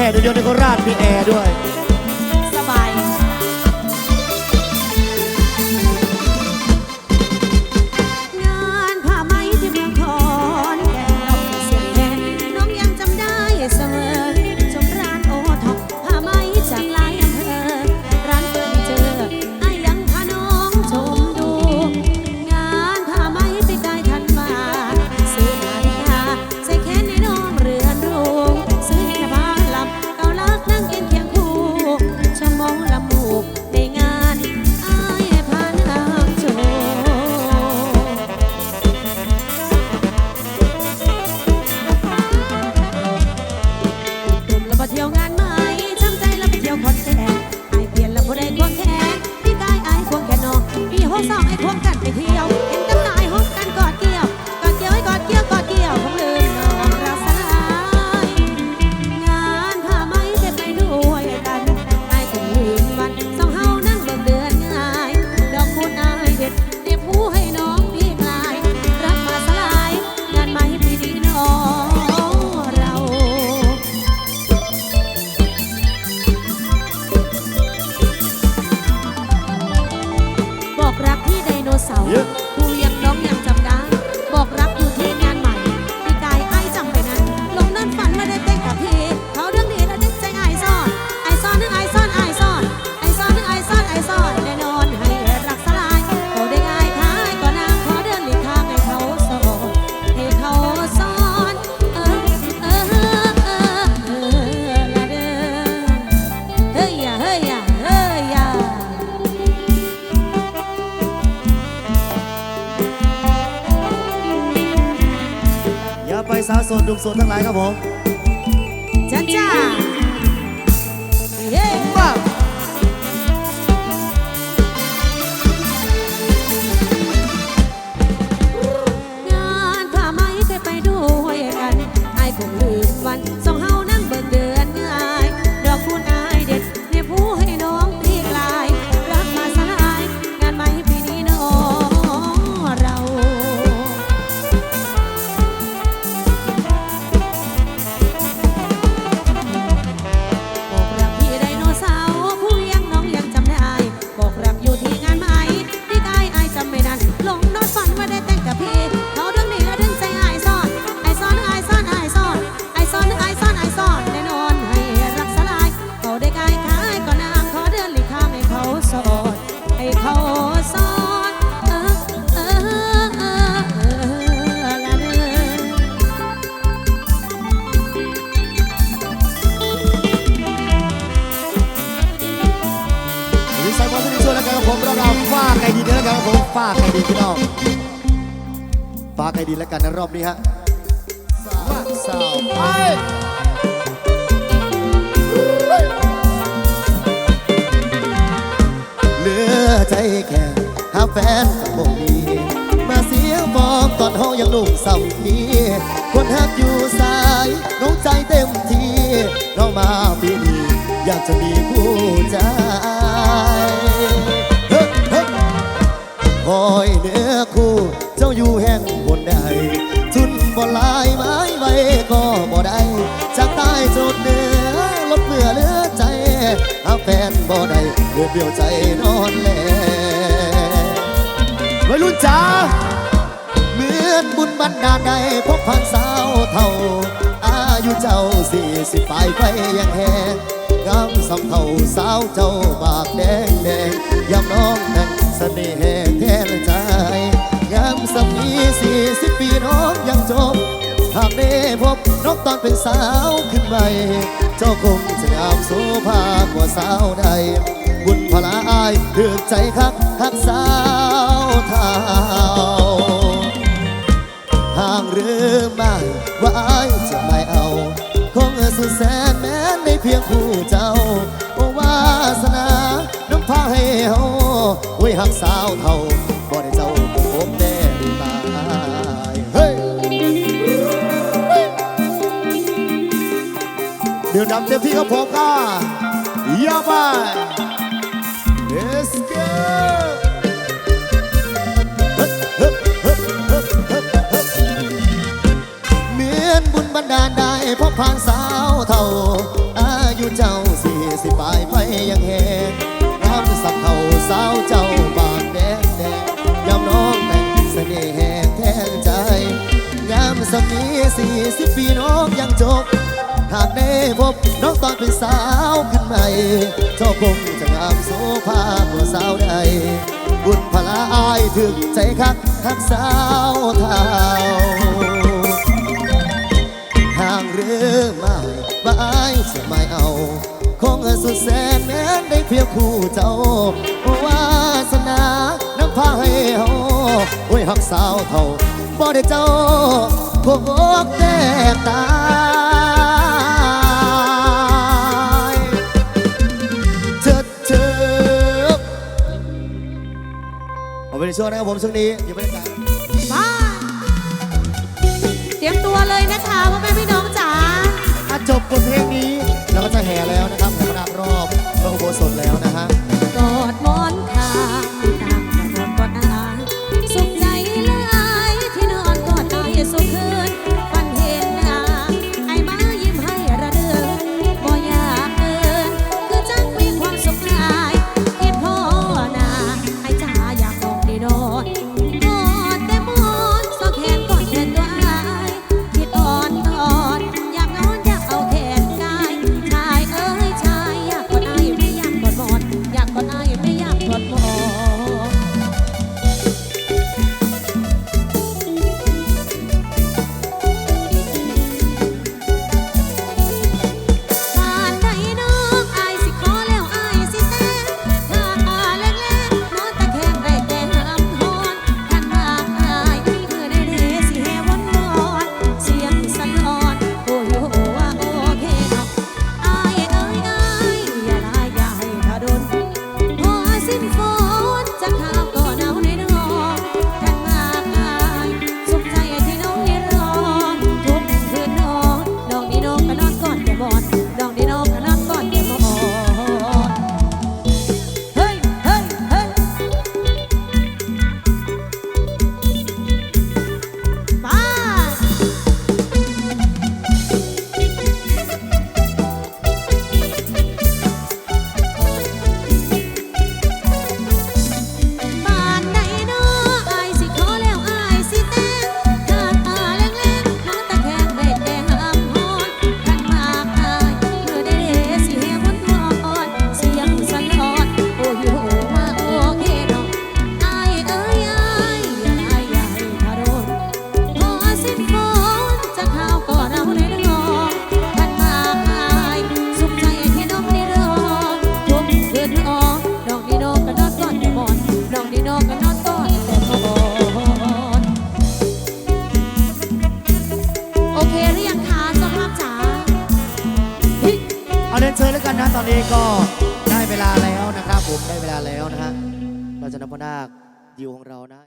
ท้เดียวในโคราชมีแอร์ด้วย นุ่มโสดทั้งหลายครับผมจ้าจ้า วิสัยมสนิชวนแล้วกันครับผมเราเอาฝากไอดีแล้วกันครับผมฝากไอดีพี่น้องฝากไอดีแล้วกันในรอบนี้ฮะสาวสาวไปเหลือใจแค่หาแฟนกับบ่มีมาเสียฟอมตอนเฮายังหนุ่มสำนีคนหักอยู่สายน้องใจเต็มที่เรามาปีนี้อยากจะมีคู่ใจ อยเนื้อคู่เจ้าอยู่แห่งบนใดทุนบ่หลายไม้ไว้ก็บ่ได้จากใต้สุดเหนือลดเมื่อเหลือใจหาแฟนบ่ได้เหลือเดียวใจนอนแลวัยรุ่นจ๋าเหมือนบุญบันดาลใดพบผ่านสาวเท่า อายุเจ้าสี่สิบปลายไปยังแหงงามสำเท่าสาวเจ้าปากแดงแดงยามน้องนั้นเสน่ห์แห่งแทนใจงามสำนีสี่สิบปีน้องยังจบหากได้พบน้องตอนเป็นสาวขึ้นใหม่ เจ้าคงจะงามโสภากว่าสาวใด บุญพลาอายเดือดใจคักคักสาวเท่าห่างหรือไม่ว่าอายจะไม่เอา คงสุดแสนแม้ในเพียงคู่เจ้าโอวาสนา ไว้หักสาวเท่าบ่ได้เจ้าผมแน่ตายเฮ้ยเดี๋ยวนำเต็มที่ครับผมก็ยาไป Let's go เมือนบุญบันดาลได้พบผ่านสาวเท่า สี่สิบปีน้องยังจบ หากได้พบน้องตอนเป็นสาวขึ้นใหม่เจ้าคงจะงามโซฟาหัวสาวใด บุญพลาอายถึงใจคักคักสาวเทาห่างเรือมาว่าอายจะไม่เอา คงสุดแสนแม้นได้เพียงคู่เจ้าวาสนาน้ำพาให้เฮาโอ้ยหักสาวเทาบ่ได้เจ้า พวกแตกตายเธอเธอเอาไปในช่วงนะครับผมช่วงนี้อยู่บรรยากาศมาเตรียมตัวเลยนะคะพ่อแม่พี่น้องจ๋าอะจบบทเพลงนี้เราก็จะแห่แล้วนะครับแห่ประดับรอบพระอุโบสถแล้วนะฮะ นี้ก็ได้เวลาแล้วนะครับผมได้เวลาแล้วนะฮะเราจะนำพนาคยิวของเรานะ